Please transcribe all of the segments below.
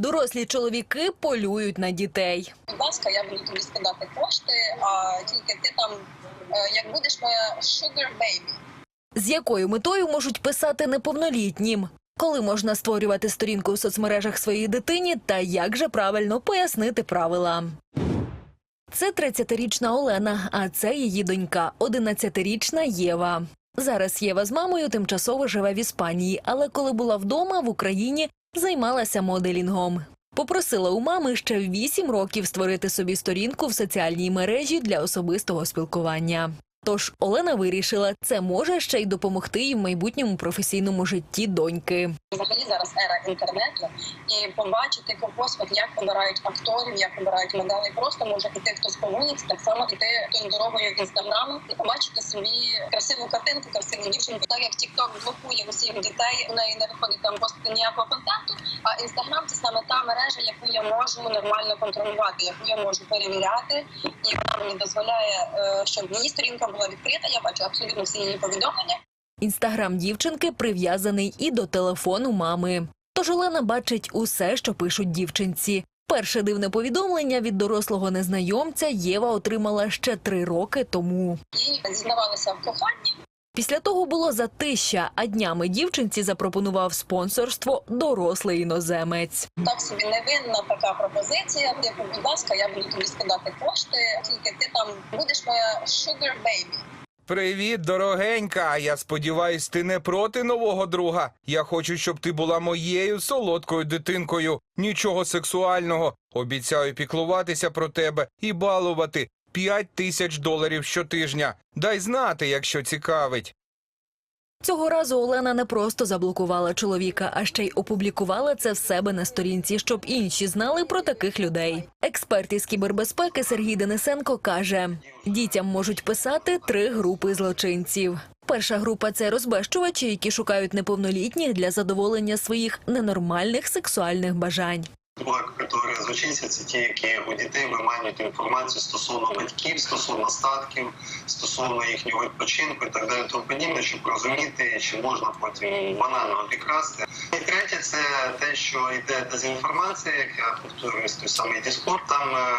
Дорослі чоловіки полюють на дітей. Будь ласка, я буду тобі скидати кошти, а тільки ти там, е, як будеш моя sugar baby. З якою метою можуть писати неповнолітнім? Коли можна створювати сторінку в соцмережах своїй дитині, та як же правильно пояснити правила? Це 30-річна Олена, а це її донька, 11-річна Єва. Зараз Єва з мамою тимчасово живе в Іспанії, але коли була вдома в Україні, займалася моделінгом. Попросила у мами ще вісім 8 років створити собі сторінку в соціальній мережі для особистого спілкування. Тож Олена вирішила, це може ще й допомогти їй в майбутньому професійному житті доньки. Взагалі зараз ера інтернету, і побачити компосвіт, як обирають акторів, як обирають моделей. Просто може іти хтось по вулиці, так само іти тою дорогою в інстаграм і побачити собі красиву картинку, красиву дівчинку. Так як TikTok блокує усіх дітей, у неї не виходить там постати ніякого контенту. А інстаграм це саме та мережа, яку я можу нормально контролювати, яку я можу перевіряти, і вона мені дозволяє, е, щоб її сторінка була відкрита. Я бачу абсолютно всі її повідомлення. Інстаграм дівчинки прив'язаний і до телефону мами. Тож Олена бачить усе, що пишуть дівчинці. Перше дивне повідомлення від дорослого незнайомця Єва отримала ще три роки тому. Їй зізнавалися в коханні. Після того було затища, а днями дівчинці запропонував спонсорство дорослий іноземець. Так собі невинна така пропозиція. Типу, будь ласка, я буду тобі скидати кошти, тільки ти там будеш моя sugar baby. Привіт, дорогенька. Я сподіваюсь, ти не проти нового друга. Я хочу, щоб ти була моєю солодкою дитинкою. Нічого сексуального. Обіцяю піклуватися про тебе і балувати. П'ять тисяч доларів щотижня. Дай знати, якщо цікавить. Цього разу Олена не просто заблокувала чоловіка, а ще й опублікувала це в себе на сторінці, щоб інші знали про таких людей. Експерт із кібербезпеки Сергій Денисенко каже: дітям можуть писати три групи злочинців. Перша група це розбещувачі, які шукають неповнолітніх для задоволення своїх ненормальних сексуальних бажань. Друга категорія злочинців це ті, які у дітей виманюють інформацію стосовно батьків, стосовно статків, стосовно їхнього відпочинку і так далі, тому подібне, щоб розуміти, чи можна потім банально обікрасти. Третє це те, що йде дезінформація, як я повторююсь, той самий Discord, Там е,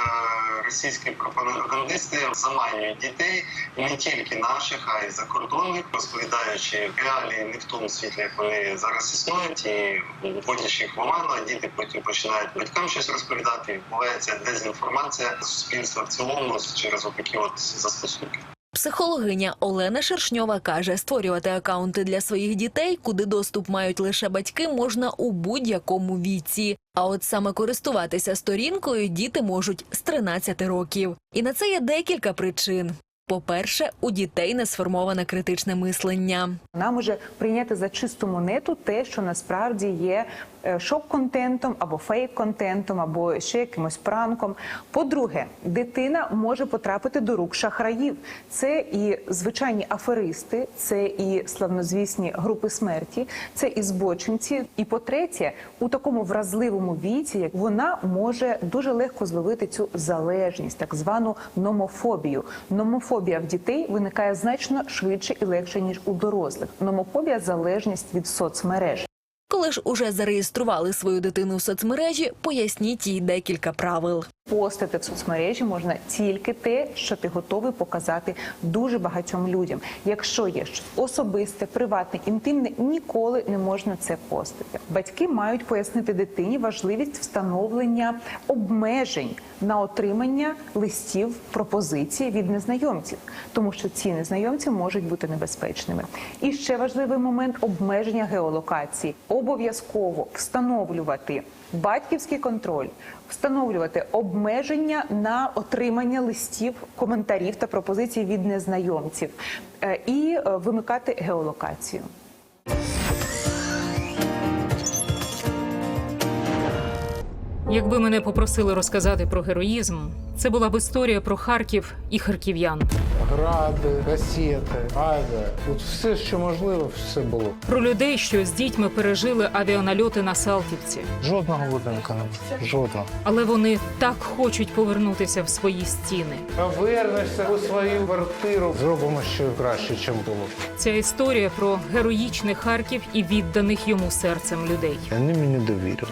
російські пропагандисти заманюють дітей не тільки наших, а й закордонних, розповідаючи реалії не в тому світлі, як вони зараз існують, і вводячи їх в оману, а діти потім починають батькам щось розповідати. і Відбувається дезінформація суспільства в цілому через отакі от застосунки. Психологиня Олена Шершньова каже, створювати акаунти для своїх дітей, куди доступ мають лише батьки, можна у будь-якому віці. А от саме користуватися сторінкою діти можуть з 13 років. І на це є декілька причин. По-перше, у дітей не сформоване критичне мислення. Вона може прийняти за чисту монету те, що насправді є е, шок-контентом або фейк-контентом, або ще якимось пранком. По-друге, дитина може потрапити до рук шахраїв. Це і звичайні аферисти, це і славнозвісні групи смерті, це і збочинці. І по-третє, у такому вразливому віці як вона може дуже легко зловити цю залежність, так звану номофобію. Номофобія в дітей виникає значно швидше і легше ніж у дорослих. Номофобія залежність від соцмереж. Коли ж уже зареєстрували свою дитину в соцмережі, поясніть їй декілька правил. Постити в соцмережі можна тільки те, що ти готовий показати дуже багатьом людям. Якщо є щось особисте, приватне, інтимне, ніколи не можна це постити. Батьки мають пояснити дитині важливість встановлення обмежень на отримання листів пропозицій від незнайомців, тому що ці незнайомці можуть бути небезпечними. І ще важливий момент обмеження геолокації. Обов'язково встановлювати батьківський контроль, встановлювати обмеження на отримання листів, коментарів та пропозицій від незнайомців е, і е, вимикати геолокацію. Якби мене попросили розказати про героїзм, це була б історія про Харків і харків'ян, гради, касети, авіа. Тут все, що можливо, все було. про людей, що з дітьми пережили авіанальоти на Салтівці. Жодного будинку не було. Жодного. Але вони так хочуть повернутися в свої стіни. Повернешся у свою квартиру. Зробимо ще краще, ніж було. Ця історія про героїчний Харків і відданих йому серцем людей. Вони мені довірили.